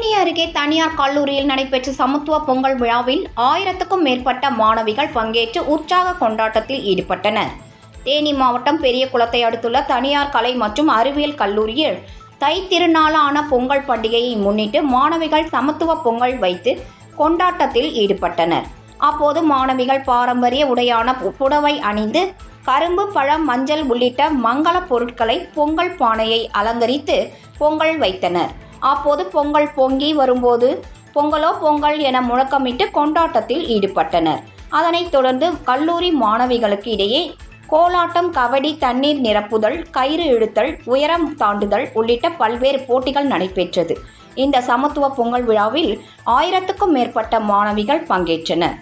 தேனி அருகே தனியார் கல்லூரியில் நடைபெற்ற சமத்துவ பொங்கல் விழாவில் ஆயிரத்துக்கும் மேற்பட்ட மாணவிகள் பங்கேற்று உற்சாக கொண்டாட்டத்தில் ஈடுபட்டனர். தேனி மாவட்டம் பெரிய குளத்தை அடுத்துள்ள தனியார் கலை மற்றும் அறிவியல் கல்லூரியில் தை திருநாளான பொங்கல் பண்டிகையை முன்னிட்டு மாணவிகள் சமத்துவ பொங்கல் வைத்து கொண்டாட்டத்தில் ஈடுபட்டனர். அப்போது மாணவிகள் பாரம்பரிய உடையான பு- புடவை அணிந்து கரும்பு பழம் மஞ்சள் உள்ளிட்ட மங்கள பொருட்களை பொங்கல் பானையை அலங்கரித்து பொங்கல் வைத்தனர். அப்போது பொங்கல் பொங்கி வரும்போது பொங்கலோ பொங்கல் என முழக்கமிட்டு கொண்டாட்டத்தில் ஈடுபட்டனர். அதனைத் தொடர்ந்து கல்லூரி மாணவிகளுக்கு இடையே கோலாட்டம் கபடி தண்ணீர் நிரப்புதல் கயிறு இழுத்தல் உயரம் தாண்டுதல் உள்ளிட்ட பல்வேறு போட்டிகள் நடைபெற்றது. இந்த சமத்துவ பொங்கல் விழாவில் ஆயிரத்துக்கும் மேற்பட்ட மாணவிகள் பங்கேற்றனர்.